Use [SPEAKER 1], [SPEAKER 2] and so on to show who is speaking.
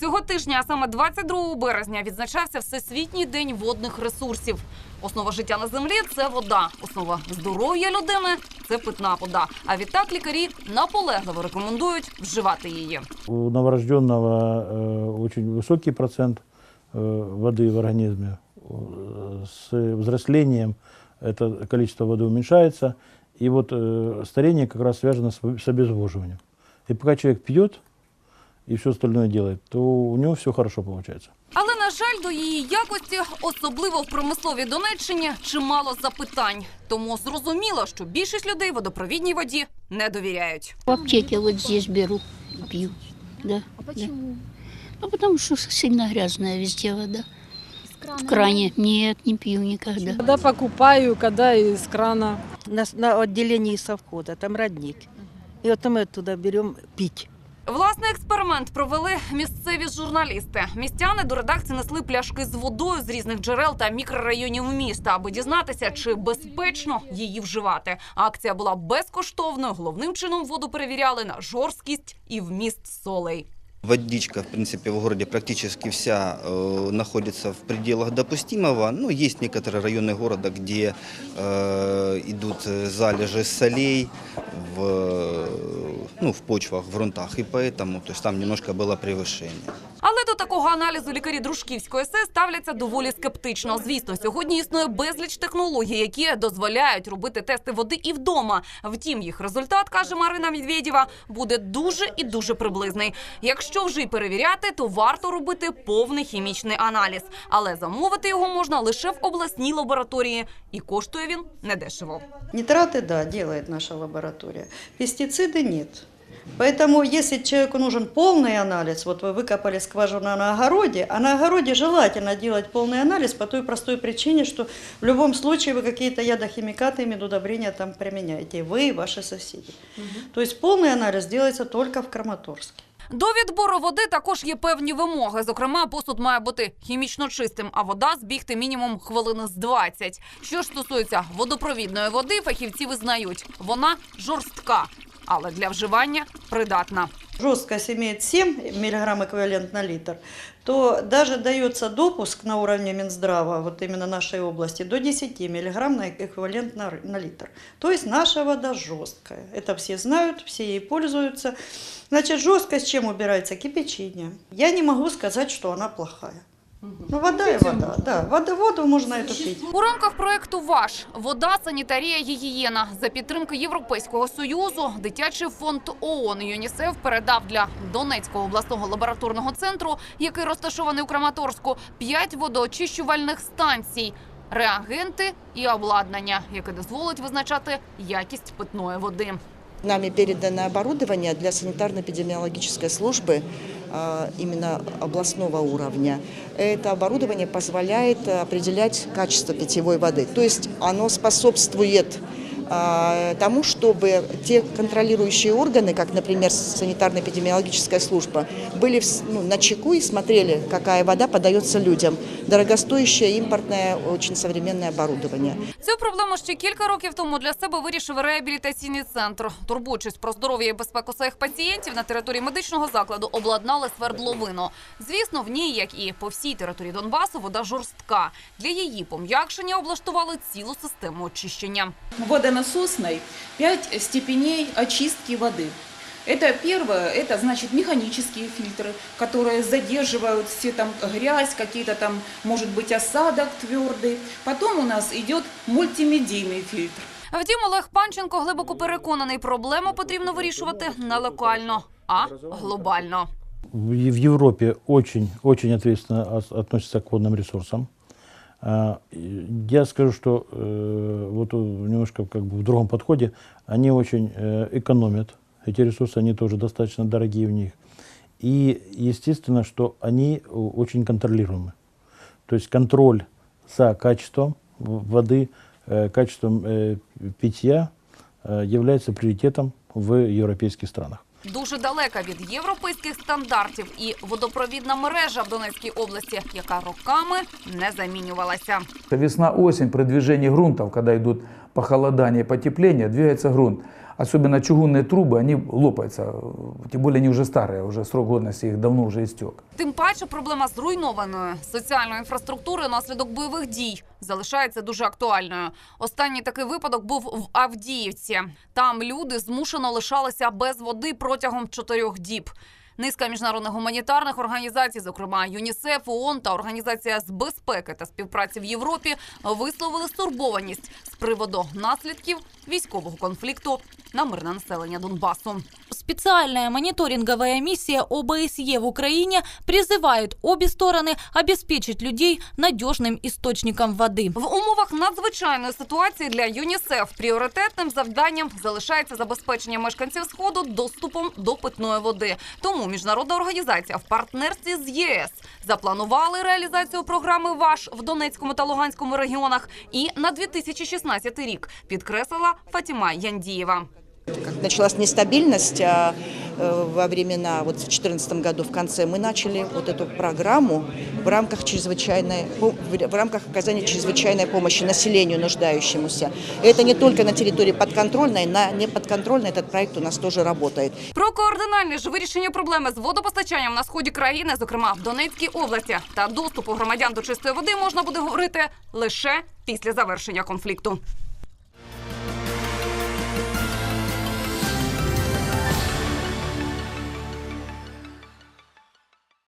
[SPEAKER 1] Цього тижня, а саме 22 березня, відзначався Всесвітній день водних ресурсів. Основа життя на землі це вода. Основа здоров'я людини це питна вода. А відтак лікарі наполегливо рекомендують вживати її.
[SPEAKER 2] У новорожденного э, очень высокий процент э, воды в организме. Э, С взрослением это количество воды уменьшается. И вот э, старение как раз связано с, с обезвоживанием. И и все остальное делает, то у него все хорошо получается.
[SPEAKER 1] Але на жаль, до її якості, особливо в промисловій Донеччині, чимало запитань. Тому зрозуміло, що більшість людей водопровідній воді не довіряють.
[SPEAKER 3] В аптеке вот здесь беру и пью. Да. А почему? Ну, потому что сильно грязная везде вода. В кране. Нет, не пью никогда.
[SPEAKER 4] Когда покупаю, когда из крана.
[SPEAKER 5] на, на отделении совхоза, там родник. И вот мы оттуда берем пить.
[SPEAKER 1] Власний експеримент провели місцеві журналісти. Містяни до редакції несли пляшки з водою з різних джерел та мікрорайонів міста, аби дізнатися, чи безпечно її вживати. Акція була безкоштовною. Головним чином воду перевіряли на жорсткість і вміст солей.
[SPEAKER 6] Водичка, в принципе, в городе практически вся э, находится в пределах допустимого. Ну, есть некоторые районы города, где э, идут э, залежи солей в, э, ну, в почвах, в грунтах, и поэтому то есть, там немножко было превышение.
[SPEAKER 1] Але до такого аналізу лікарі Дружківської СЕ ставляться доволі скептично. Звісно, сьогодні існує безліч технологій, які дозволяють робити тести води і вдома. Втім, їх результат, каже Марина Медведєва, буде дуже і дуже приблизний. Якщо вже й перевіряти, то варто робити повний хімічний аналіз. Але замовити його можна лише в обласній лабораторії, і коштує він недешево.
[SPEAKER 7] Нитраты, да, делает наша лаборатория. Пестициды нет. Поэтому, если человеку нужен полный анализ, вот вы выкопали скважину на огороде, а на огороде желательно делать полный анализ по той простой причине, что в любом случае вы какие-то ядохимикаты, медудобрения там применяете, и вы, и ваши соседи. То есть полный анализ делается только в Краматорске.
[SPEAKER 1] До відбору води також є певні вимоги. Зокрема, посуд має бути хімічно чистим, а вода збігти мінімум хвилини з 20. Що ж стосується водопровідної води, фахівці визнають, вона жорстка, але для вживання придатна.
[SPEAKER 7] жесткость имеет 7 мг эквивалент на литр, то даже дается допуск на уровне Минздрава, вот именно нашей области, до 10 мг на эквивалент на, р- на литр. То есть наша вода жесткая. Это все знают, все ей пользуются. Значит, жесткость чем убирается? Кипячение. Я не могу сказать, что она плохая. Ну, вода и вода, да. Вода, воду можно эту пить.
[SPEAKER 1] У рамках проекту ВАШ вода, санітарія, гігієна за підтримки Європейського союзу. Дитячий фонд ООН ЮНІСЕФ передав для Донецького обласного лабораторного центру, який розташований у Краматорську, п'ять водоочищувальних станцій. Реагенти і обладнання, яке дозволить визначати якість питної води.
[SPEAKER 8] Нами передано оборудование для санитарно-эпидемиологической службы а, именно областного уровня. Это оборудование позволяет определять качество питьевой воды. То есть оно способствует тому, чтобы те контролирующие органы, как, например, санитарно-эпидемиологическая служба, были в- ну, на чеку и смотрели, какая вода подается людям. Дорогостоящее импортное, очень современное оборудование.
[SPEAKER 1] Цю проблему ще кілька років тому для себе вирішив реабілітаційний центр. Турбуючись про здоров'я і безпеку своїх пацієнтів, на території медичного закладу обладнали свердловину. Звісно, в ній, як і по всій території Донбасу, вода жорстка. Для її пом'якшення облаштували цілу систему очищення.
[SPEAKER 9] водонасосной 5 степеней очистки воды. Это первое, это значит механические фильтры, которые задерживают все там грязь, какие-то там, может быть, осадок твердый. Потом у нас идет мультимедийный фильтр.
[SPEAKER 1] Втім, Олег Панченко глибоко переконаний, проблему потрібно вирішувати не локально, а глобально.
[SPEAKER 2] В Е- в Европе очень, очень ответственно ос- относятся к водным ресурсам. А, Я скажу, что э, вот у- немножко как бы в другом подходе они очень э, экономят эти ресурсы, они тоже достаточно дорогие в них. И естественно, что они о- очень контролируемы. То есть контроль за качеством воды, э, качеством э, питья э, является приоритетом в европейских странах.
[SPEAKER 1] Дуже далека від європейських стандартів і водопровідна мережа в Донецькій області, яка роками не замінювалася.
[SPEAKER 10] Весна осінь при движенні ґрунтів, коли йдуть похолодання і потепління, двигається грунт особенно чугунные трубы, они лопаются. Тем более они уже старые, уже срок годности их давно уже истек.
[SPEAKER 1] Тим паче проблема зруйнованої соціальної інфраструктури наслідок бойових дій залишається дуже актуальною. Останній такий випадок був в Авдіївці. Там люди змушено лишалися без води протягом чотирьох діб. Низка міжнародних гуманітарних організацій, зокрема ЮНІСЕФ, ООН та Організація з безпеки та співпраці в Європі, висловили стурбованість з приводу наслідків військового конфлікту на мирне населення Донбасу.
[SPEAKER 11] Специальная мониторинговая миссия ОБСЕ в Украине призывает обе стороны обеспечить людей надежным источником воды.
[SPEAKER 1] В умовах надзвичайної ситуації для ЮНІСЕФ пріоритетним завданням залишається забезпечення мешканців сходу доступом до питної води. Тому міжнародна організація в партнерстві з ЄС запланували реалізацію програми ВАШ в Донецькому та Луганському регіонах і на 2016 рік підкреслила Фатіма Яндієва.
[SPEAKER 8] Как началась нестабильность а, э, во времена, вот в 2014 году в конце, мы начали вот эту программу в рамках чрезвычайной, по- в рамках оказания чрезвычайной помощи населению нуждающемуся. И это не только на территории подконтрольной, на неподконтрольной этот проект у нас тоже работает.
[SPEAKER 1] Про координальне ж вирішення проблеми з водопостачанням на сході країни, зокрема в Донецькій області, та доступу громадян до чистої води можна буде говорити лише після завершення конфлікту.